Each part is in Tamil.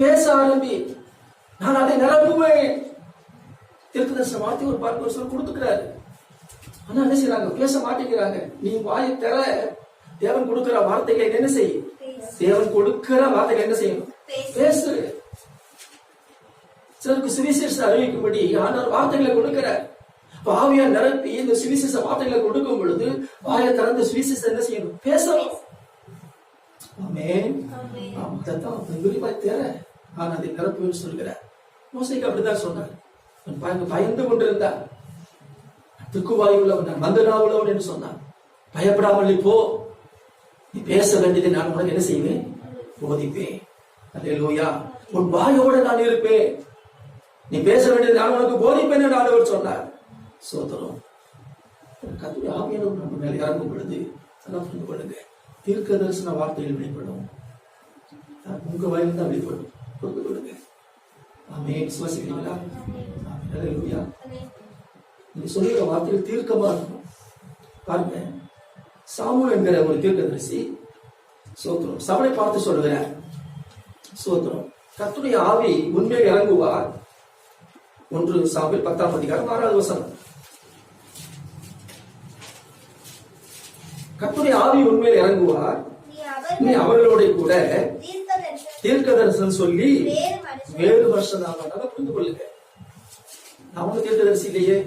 பேச ஆரம்பி நான் அதை நிரப்புவேன். தீர்க்கதரிசன வார்த்தை ஒரு பார்க்க ஒரு சொல்ல கொடுத்துக்கிறாரு. ஆனா என்ன செய்யறாங்க பேச மாட்டேங்கிறாங்க. நீ வாயை தர தேவன் கொடுக்கிற வார்த்தைகளை என்ன செய்யும் தேவன் கொடுக்கிற வார்த்தைகளை என்ன செய்யணும்? பேசு. சிலருக்கு சுவிசேஷ அறிவிக்கும்படி ஆண்டவர் வார்த்தைகளை கொடுக்கிறார் பாவியா நிரப்பி இந்த சுவிசேஷ வார்த்தைகளை கொடுக்கும் பொழுது வாயை திறந்து சுவிசேஷம் என்ன செய்யணும்? பேசணும். ஆமே அதைத்தான் அவன் விரிவா தேர ஆனா அதை நிரப்புவேன்னு சொல்கிறார் மோசைக்கு அப்படிதான் சொன்னார். அவன் பயந்து கொண்டிருந்தான். துக்குவாய் உள்ளவன் மந்தனா உள்ளவன் என்று சொன்னான். பயப்படாமல் நீ போ. நீ பேச வேண்டியதை நான் உனக்கு என்ன செய்வேன்? போதிப்பேன். அல்லேலூயா. உன் வாயோட நான் இருப்பேன். நீ பேச வேண்டியதை நான் உனக்கு போதிப்பேன் என்று ஆண்டவர் சொன்னார். சோதரம் கத்துடைய ஆவியனும் நம்ம மேலே இறங்கும் பொழுது நல்லா புரிந்து கொள்ளுங்க. தீர்க்க தரிசன வார்த்தைகள் வெளிப்படும். உங்க வாயில் தான் வெளிப்படும் புரிந்து கொள்ளுங்க ஆமே சுவாசிக்கிறீங்களா ஆமென். அல்லேலூயா நீங்க சொல்லுகிற வார்த்தைகள் தீர்க்கமா இருக்கும் பாருங்க. சாமுல் என்கிற ஒரு தீர்க்கதரிசி சோத்திரம். சபை பார்த்து சொல்லுகிறார் சோத்திரம். கர்த்தருடைய ஆவி உண்மையில் இறங்குவார். ஒன்று சாமுவேல் பத்தாம் அதிகாரம் ஆறாவது வசனம். கர்த்தருடைய ஆவி உண்மையில் இறங்குவார். நீ நீ அவர்கள் அவர்களோட கூட தீர்க்கதரிசனம் தீர்க்க தரிசனம் சொல்லி வேறு தான் புரிந்து கொள்ளுங்க ஒன்றும் தீர்க்கதரிசி இல்லையே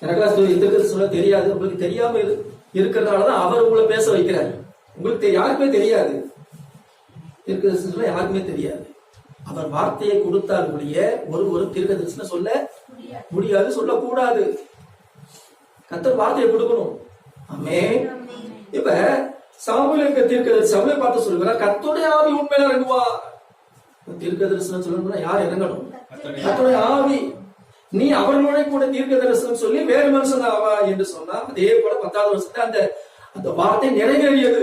எனக்கெல்லாம் தீர்க்கதரிசி சொல்ல தெரியாது. உங்களுக்கு தெரியாம இரு- இருக்கிறதுனாலதான் அவர் உங்களை பேச வைக்கிறார். உங்களுக்கு யாருக்குமே தெரியாது. தீர்க்கதரிசனம் யாருக்குமே தெரியாது. அவர் வார்த்தையை கொடுத்தால் ஒழிய ஒரு ஒரு தீர்க்கதரிசனம் சொல்ல முடியாது. சொல்லக்கூடாது. கத்தர் வார்த்தையை கொடுக்கணும். ஆமே இப்ப சாமுவேலுக்கு தீர்க்கதரிசி சபையை பார்த்து சொல்லுகிறார் கத்தோடைய ஆவி உண்மையில இறங்குவா. தீர்க்க தரிசனம் சொல்லணும்னா யார் இறங்கணும்? கர்த்தருடைய ஆவி. நீ அவர்களோட கூட தீர்க்க தரிசனம் சொல்லி வேறு மனுஷன் ஆவா என்று சொன்னா அதே போல பத்தாவது வருஷத்துல அந்த அந்த வார்த்தை நிறைவேறியது.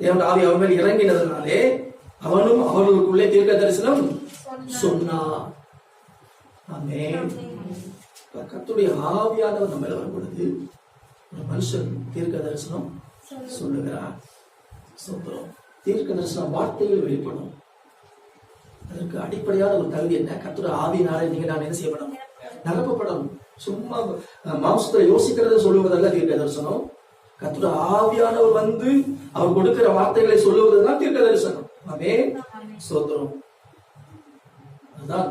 தேவன் ஆவி அவன் மேல் இறங்கினதுனாலே அவனும் அவர்களுக்குள்ளே தீர்க்க தரிசனம் சொன்னான் ஆமென். கர்த்தருடைய ஆவியானவர் நம்ம மேல வரும் பொழுது ஒரு மனுஷன் தீர்க்க தரிசனம் சொல்லுகிறார். சொல்றோம் தீர்க்க தரிசன வார்த்தைகள் வெளிப்படும். அதற்கு அடிப்படையான ஒரு தகுதி என்ன? கத்துற ஆவியினாலே நீங்க நான் என்ன செய்யப்படணும்? நிரப்பப்படணும். சும்மா அஹ், மாம்சத்துல யோசிக்கிறத சொல்லுவதல்ல தீர்க்க தரிசனம் கத்துற ஆவியானவர் வந்து அவர் கொடுக்கிற வார்த்தைகளை சொல்லுவதுதான் தீர்க்க தரிசனம் ஆமே சோதரம் அதுதான்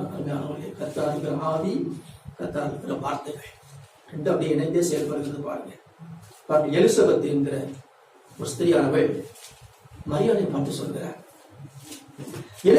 கத்தா இருக்கிற ஆவி கத்தா இருக்கிற வார்த்தைகள். ரெண்டு அப்படியே இணைந்தே செயல்படுகிறது பாருங்க. பாருங்க எலிசபெத் என்கிற ஒரு ஸ்திரியானவள் மரியாதை பார்த்து சொல்கிறார்